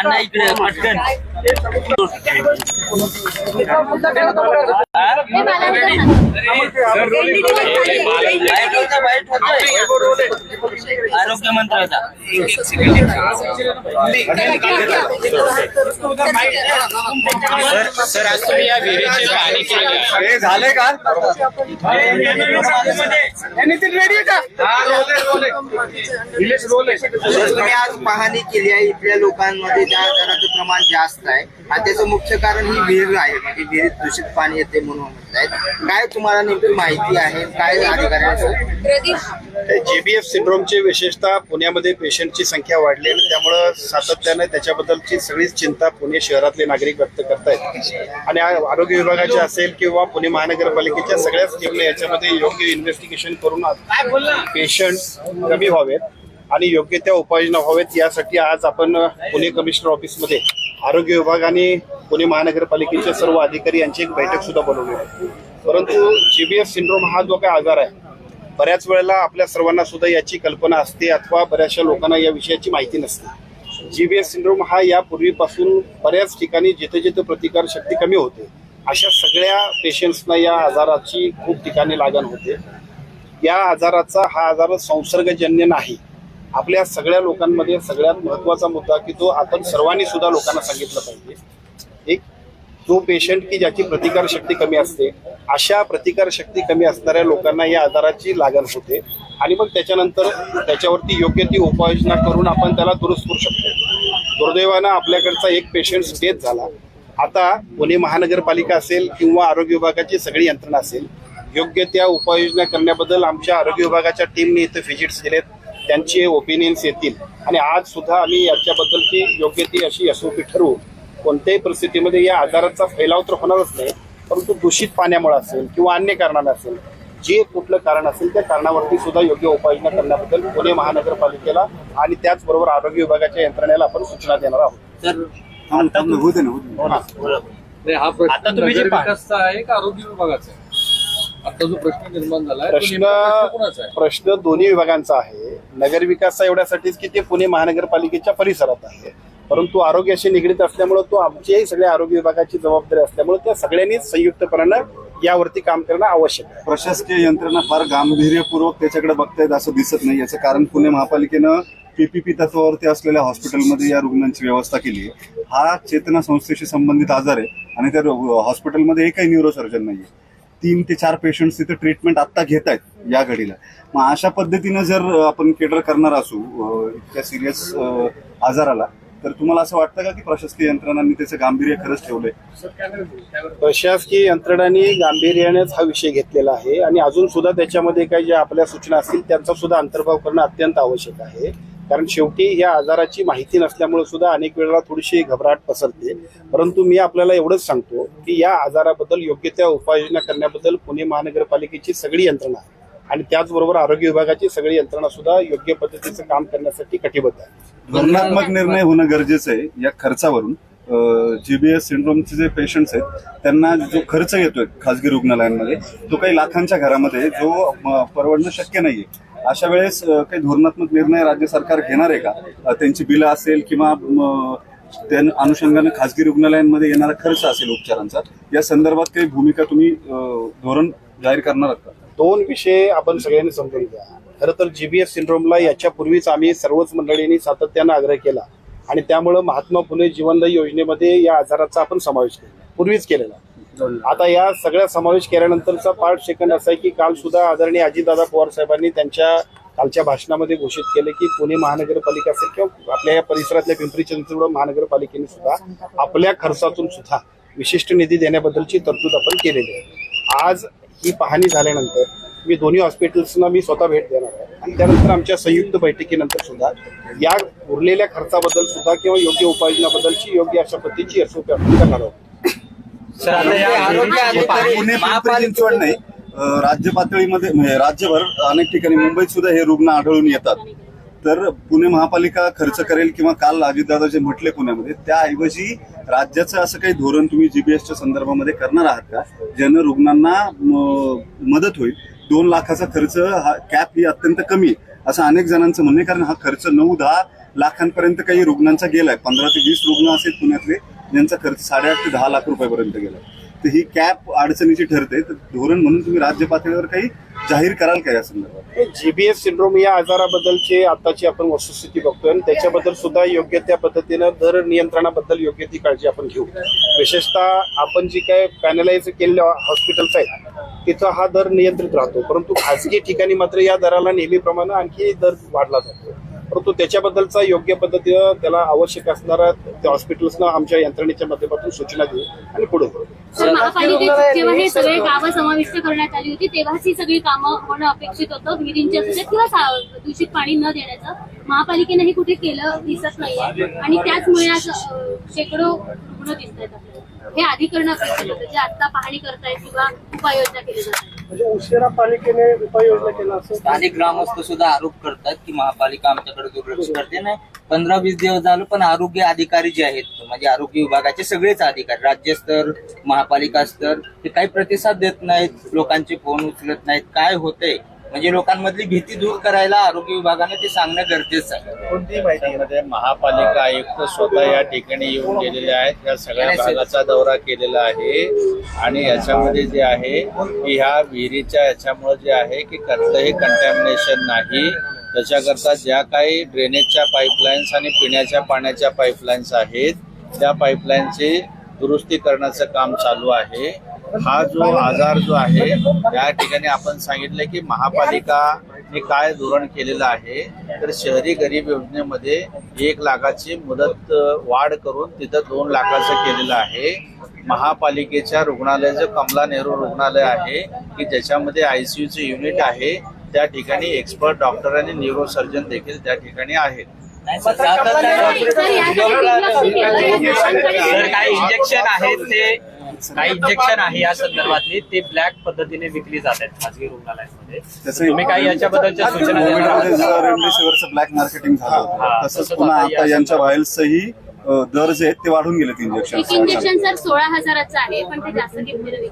अण्णा इकडे पटकन हा? आरोग्य मंत्र्याचा सर सर आज तुम्ही या विहिरीची पाहणी केली झाले का? तुम्ही आज पाहणी केली आहे इथल्या लोकांमध्ये. त्या आजाराचं प्रमाण जास्त आहे आणि त्याचं मुख्य कारण ही विहीर आहे म्हणजे विहिरीत दूषित पाणी येते म्हणून म्हणतायत काय तुम्हाला नेमकी माहिती आहे? काय अधिकाऱ्यांचं जेबीएफ सिंड्रोमची विशेषतः पुण्यामध्ये पेशंटची संख्या वाढली आणि त्यामुळं सातत्याने त्याच्याबद्दलची सगळीच चिंता पुणे शहरातले नागरिक व्यक्त करतायत. आणि आरोग्य विभागाचे असेल किंवा पुणे महानगरपालिकेच्या सगळ्याच टीमने याच्यामध्ये योग्य इन्व्हेस्टिगेशन करून पेशंट कमी व्हावेत. आणि योग्य त्या उपाययोजना व्हावेत यासाठी आज आपण पुणे कमिशनर ऑफिसमध्ये आरोग्य विभाग आणि पुणे महानगरपालिकेचे सर्व अधिकारी यांची एक बैठक सुद्धा बोलवली आहे परंतु जीबीएस सिंड्रोम हा जो काही आजार आहे बऱ्याच वेळेला आपल्या सर्वांना सुद्धा याची कल्पना असते अथवा बऱ्याचशा लोकांना या विषयाची माहिती नसते. जीबीएस सिंड्रोम हा यापूर्वीपासून बऱ्याच ठिकाणी जिथे जिथे प्रतिकार शक्ती कमी होते अशा सगळ्या पेशंट्सना या आजाराची खूप ठिकाणी लागण होते. या आजाराचा हा आजार संसर्गजन्य नाही. आपल्या सगळ्या लोकांमध्ये सगळ्यात महत्त्वाचा मुद्दा की तो आपण सर्वांनी सुद्धा लोकांना सांगितलं पाहिजे. एक जो पेशंट की ज्याची प्रतिकार शक्ती कमी असते अशा प्रतिकार शक्ती कमी असणाऱ्या लोकांना या आजाराची लागण होते. आणि मग त्याच्यानंतर त्याच्यावरती योग्य ती उपाययोजना करून आपण त्याला दुरुस्त करू शकतो. दुर्दैवानं आपल्याकडचा एक पेशंट डेथ झाला. आता पुणे महानगरपालिका असेल किंवा आरोग्य विभागाची सगळी यंत्रणा असेल योग्य त्या उपाययोजना करण्याबद्दल आमच्या आरोग्य विभागाच्या टीमने इथं व्हिजिट्स दिलेत त्यांचे ओपिनियन्स येतील. आणि आज सुद्धा आम्ही याच्याबद्दलची योग्य ती अशी एसओपी ठरवू. कोणत्याही परिस्थितीमध्ये या आजाराचा फैलाव तर होणारच नाही परंतु दूषित पाण्यामुळे असेल किंवा अन्य कारणानं असेल जे कुठलं कारण असेल त्या कारणावरती सुद्धा योग्य उपाययोजना करण्याबद्दल पुणे महानगरपालिकेला आणि त्याचबरोबर आरोग्य विभागाच्या यंत्रणेला आपण सूचना देणार आहोत. हो प्रश्न आहे का आरोग्य विभागाचा आता जो प्रश्न निर्माण झाला प्रश्न कोणाचा आहे? प्रश्न दोन्ही विभागांचा आहे. नगर विकासचा एवढ्यासाठीच की ते पुणे महानगरपालिकेच्या परिसरात आहे. परंतु आरोग्याशी निगडीत असल्यामुळे तो आमच्याही सगळ्या आरोग्य विभागाची जबाबदारी असल्यामुळे त्या सगळ्यांनीच संयुक्तपणानं यावरती काम करणं आवश्यक आहे. प्रशासकीय यंत्रणा फार गांभीर्यपूर्वक त्याच्याकडे बघतायत असं दिसत नाही. याचं कारण पुणे महापालिकेनं पीपीपी तत्वावरती असलेल्या हॉस्पिटलमध्ये या रुग्णांची व्यवस्था केली आहे. हा चेतना संस्थेशी संबंधित आजार आहे आणि त्या हॉस्पिटलमध्ये एकही न्यूरोसर्जन नाहीये. तीन ते चार पेशंट्स तिथे ट्रीटमेंट आत्ता घेत आहेत या घडीला. मग अशा पद्धतीनं जर आपण केटर करणार असू इतक्या सिरियस आजाराला तर तुम्हाला असं वाटतं का की प्रशासकीय यंत्रणांनी त्याचं गांभीर्य खरंच ठेवलंय? प्रशासकीय यंत्रणांनी गांभीर्यानेच हा विषय घेतलेला आहे आणि अजून सुद्धा त्याच्यामध्ये काही ज्या आपल्या सूचना असतील त्यांचा सुद्धा अंतर्भाव करणं अत्यंत आवश्यक आहे. कारण शेवटी या आजाराची माहिती नसल्यामुळे सुद्धा अनेक वेळेला थोडीशी घबराट पसरते. परंतु मी आपल्याला एवढंच सांगतो की या आजाराबद्दल योग्य त्या उपाययोजना करण्याबद्दल पुणे महानगरपालिकेची सगळी यंत्रणा आणि त्याचबरोबर आरोग्य विभागाची सगळी यंत्रणा सुद्धा योग्य पद्धतीचं काम करण्यासाठी कटिबद्ध आहे. धोरणात्मक निर्णय होणं गरजेचं आहे या खर्चावरून. जीबीएस सिंड्रोमचे जे पेशंट्स आहेत त्यांना जो खर्च येतोय खासगी रुग्णालयांमध्ये तो काही लाखांच्या घरामध्ये जो परवडणं शक्य नाहीये. अशा वेळेस काही धोरणात्मक निर्णय राज्य सरकार घेणार आहे का? त्यांची बिलं असेल किंवा त्या अनुषंगानं खासगी रुग्णालयांमध्ये येणारा खर्च असेल उपचारांचा या संदर्भात काही भूमिका तुम्ही धोरण जाहीर करणार आहात का? दोन विषय आपण सगळ्यांनी समजून घ्या. खरं तर जीबीएस सिंड्रोमला याच्यापूर्वीच आम्ही सर्वच मंडळींनी सातत्यानं आग्रह केला. आणि त्यामुळं महात्मा फुले जीवनदायी योजनेमध्ये या आजाराचा आपण समावेश केला. पूर्वीच केलेला. आता या सगळ्या समावेश केल्यानंतरचा पार्ट सेकंड असा आहे की काल सुद्धा आदरणीय अजितदादा पवार साहेबांनी त्यांच्या कालच्या भाषणामध्ये घोषित केले की पुणे महानगरपालिका असेल किंवा आपल्या या परिसरातल्या पिंपरी चिंचवड महानगरपालिकेने सुद्धा आपल्या खर्चातून सुद्धा विशिष्ट निधी देण्याबद्दलची तरतूद आपण केलेली आहे. आज ही पाहणी झाल्यानंतर मी दोन्ही हॉस्पिटल्सना मी स्वतः भेट देणार आहे. आणि त्यानंतर आमच्या संयुक्त बैठकीनंतर सुद्धा या उरलेल्या खर्चाबद्दल सुद्धा किंवा योग्य उपाययोजनाबद्दलची योग्य अशा पद्धतीची एसओपी आपण करणार आहोत सर आता या आरोग्य अधिकारी पुणे चिंचवड नाही राज्य पातळीमध्ये म्हणजे राज्यभर अनेक ठिकाणी मुंबईत सुद्धा हे रुग्ण आढळून येतात. तर पुणे महापालिका खर्च करेल किंवा काल अजितदादा जे म्हटले पुण्यामध्ये त्याऐवजी राज्याचं असं काही धोरण तुम्ही जीबीएसच्या संदर्भामध्ये करणार आहात का? ज्यानं रुग्णांना मदत होईल. दोन लाखाचा खर्च हा कॅप ही अत्यंत कमी आहे. असं अनेक जणांचं म्हणणं आहे कारण हा खर्च नऊ दहा लाखांपर्यंत काही रुग्णांचा गेलाय. पंधरा ते वीस रुग्ण असेल पुण्यातले. ज्यांचा खर्च साडेआठ ते दहा लाख रुपयापर्यंत गेला. तर ही कॅप अडचणीची ठरते. तर धोरण म्हणून तुम्ही राज्य पातळीवर काही जाहीर कराल का या संदर्भात? जीबीएस सिंड्रोम या आजाराबद्दलची आताची आपण वस्तुस्थिती बघतोय आणि त्याच्याबद्दल सुद्धा योग्य त्या पद्धतीनं दर नियंत्रणाबद्दल योग्य ती काळजी आपण घेऊ. विशेषतः आपण जी काय पॅनलाइज केलेल्या हॉस्पिटल्स आहेत तिथं हा दर नियंत्रित राहतो. परंतु खाजगी ठिकाणी मात्र या दराला नेहमीप्रमाणे आणखी दर वाढला जातो. परंतु त्याच्याबद्दलचा योग्य पद्धतीनं त्याला आवश्यक असणारा त्या हॉस्पिटल्सना आमच्या यंत्रणेच्या माध्यमातून सूचना देऊ आणि पुढे महापालिकेत जेव्हा हे सगळे गावं समाविष्ट करण्यात आली होती तेव्हाच ही सगळी कामं होणं अपेक्षित होतं किंवा दूषित पाणी न देण्याचं. महापालिकेने हे कुठे केलं दिसत नाहीये. आणि त्याचमुळे आज शेकडो रुग्ण दिसत आहेत आपल्याला. हे आधी करणं अपेक्षित होतं जे आता पाहणी करतायत किंवा उपाययोजना केली जातात म्हणजे उशिरा पालिकेने उपाययोजना केला असं स्थानिक ग्रामस्थ सुद्धा आरोप करतात की महापालिका आमच्याकडे दुर्लक्ष करते नाही. पंधरा वीस दिवस झालं पण आरोग्य अधिकारी जे आहेत म्हणजे आरोग्य विभागाचे सगळेच अधिकारी राज्यस्तर महापालिका स्तर ते काही प्रतिसाद देत नाहीत लोकांचे फोन उचलत नाहीत. काय होतंय? म्हणजे लोकांमधली भीती दूर करायला आरोग्य विभागाने ते सांगणं गरजेचं आहे. कोणती माहिती मध्ये महापालिका आयुक्त स्वतः या ठिकाणी येऊन गेलेले आहेत. या सगळ्या भागाचा दौरा केलेला आहे. आणि याच्यामध्ये जे आहे की ह्या विहिरीच्या याच्यामुळे जे आहे की कसलंही कंटॅमिनेशन नाही. त्याच्याकरता ज्या काही ड्रेनेजच्या पाईपलाईन्स आणि पिण्याच्या पाण्याच्या पाईपलाईन्स आहेत त्या पाईपलाईनचे दुरुस्ती करण्याचं काम चालू आहे. हा जो आजार जो आहे या ठिकाणी आपण सांगितलं की महापालिकाने काय धोरण केलेलं आहे तर शहरी गरीब योजनेमध्ये एक लाखाची मुदत वाढ करून तिथं दोन लाखाचं केलेलं आहे. महापालिकेच्या रुग्णालयाचं कमला नेहरू रुग्णालय आहे की ज्याच्यामध्ये आयसीयूचं युनिट आहे त्या ठिकाणी एक्सपर्ट डॉक्टर आणि न्यूरोसर्जन देखील त्या ठिकाणी आहेत. इंजेक्शन आहेत ते काही इंजेक्शन आहे या संदर्भातली ते ब्लॅक पद्धतीने विकली जात आहेत खासगी रुग्णालयांमध्ये तुम्ही काही याच्याबद्दलच्या सूचना? रेमडेसिवीरचं ब्लॅक मार्केटिंग झालं तसंच पुन्हा आता यांच्या. व्हायल्सही दर जे आहेत ते वाढून गेलेत इंजेक्शन एक इंजेक्शन सर सोळा हजाराचं आहे पण ते जास्त किमतीने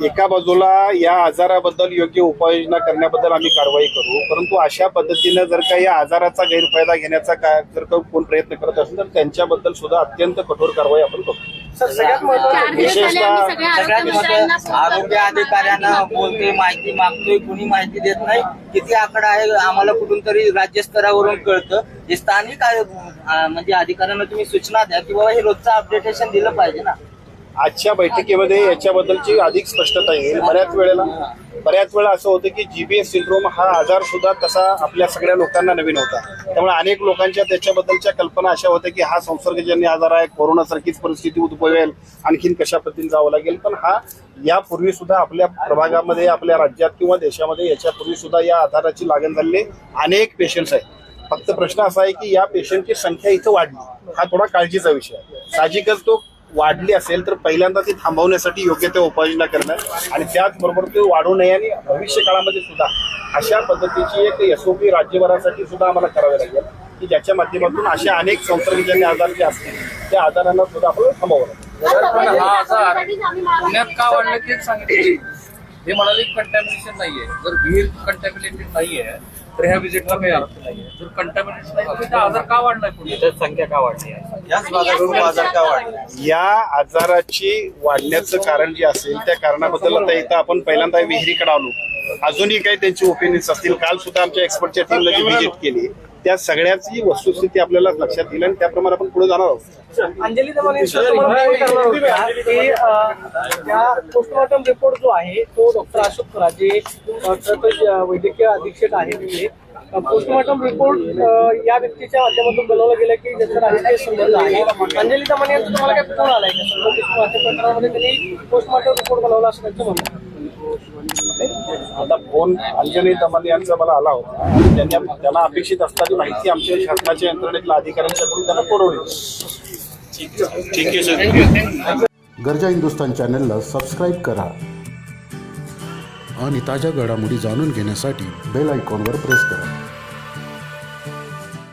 एका बाजूला या आजाराबद्दल योग्य उपाययोजना करण्याबद्दल आम्ही कारवाई करू परंतु अशा पद्धतीनं जर का या आजाराचा गैरफायदा घेण्याचा काय जर का कोण प्रयत्न करत असेल तर त्यांच्याबद्दल सुद्धा अत्यंत कठोर कारवाई आपण करू. आरोग्य अधिकाऱ्यांना बोलतोय माहिती मागतोय कुणी माहिती देत नाही. किती आकडा आहे आम्हाला कुठून तरी राज्यस्तरावरून कळतं. जे स्थानिक म्हणजे अधिकाऱ्यांना तुम्ही सूचना द्या की बाबा हे रोजचं अपडेटेशन दिलं पाहिजे ना. आजच्या बैठकीमध्ये याच्याबद्दलची अधिक स्पष्टता येईल बऱ्याच वेळेला. बऱ्याच वेळा असं होतं की जीबीएस सिंड्रोम हा आजार सुद्धा तसा आपल्या सगळ्या लोकांना नवीन होता. त्यामुळे अनेक लोकांच्या त्याच्याबद्दलच्या कल्पना अशा होत्या की हा संसर्गजन्य आजार आहे कोरोनासारखीच परिस्थिती उद्भवेल आणखीन कशा पद्धतीने जावं लागेल. पण हा यापूर्वी सुद्धा आपल्या प्रभागामध्ये आपल्या राज्यात किंवा देशामध्ये याच्यापूर्वी सुद्धा या आजाराची लागण झालेली अनेक पेशंट्स आहेत. फक्त प्रश्न असा आहे की या पेशंटची संख्या इथं वाढली. हा थोडा काळजीचा विषय आहे. साहजिकच तो वाढली असेल तर पहिल्यांदा ती थांबवण्यासाठी योग्य त्या उपाययोजना करणं आणि त्याचबरोबर ते वाढू नये आणि भविष्य काळामध्ये सुद्धा अशा पद्धतीची एक एसओपी राज्यभरासाठी सुद्धा आम्हाला करावी लागेल. की ज्याच्या माध्यमातून अशा अनेक संसर्गजन्य आजार जे असतील त्या आजारांना सुद्धा आपण थांबवलं हा आजार पुण्यात का वाढलं तेच सांगितलं. हे म्हणाले कंटॅमिनेशन नाहीये. जर विहीर कंटॅमिनेटेड नाहीये तर ह्या विजिटला काही अर्थ नाहीये. जर कंटॅमिनेशन नाही तर आजार का वाढलाय पुण्यात इथं संख्या का वाढली आहे? याच भागातून आजार का वाढला या आजाराची वाढण्याचं कारण जे असेल त्या कारणाबद्दल आता इथं आपण पहिल्यांदा विहिरीकडे आलो. अजूनही काही त्यांची ओपिनियन्स असतील. काल सुद्धा आमच्या एक्सपर्टच्या टीमला जी व्हिजिट केली त्या सगळ्याची वस्तुस्थिती आपल्याला लक्षात येईल आणि त्याप्रमाणे आपण पुढे जाणार आहोत. अंजली या पोस्टमॉर्टम रिपोर्ट जो आहे तो डॉक्टर अशोक राजे वैद्यकीय अधीक्षक आहे पोस्टमॉर्टम रिपोर्ट या व्यक्तीच्या माध्यमातून बनवला गेला की ज्याचा राजकीय संबंध आहे. अंजली दमाने यांचा तुम्हाला काय फोन आलाय का त्यांनी पोस्टमॉर्टम रिपोर्ट बनवला असं त्यांचं म्हणणं आता फोन अंजली दमाने यांचा मला आला होता. त्यांनी त्यांना अपेक्षित असणारी माहिती आमच्या शासनाच्या यंत्रणेतल्या अधिकाऱ्यांच्याकडून त्यांना पुरवली. ठीक आहे सर. गरजा हिंदुस्तान चॅनलला सबस्क्राईब करा आणि ताज्या घडामोडी जाणून घेण्यासाठी बेल आयकॉनवर प्रेस करा.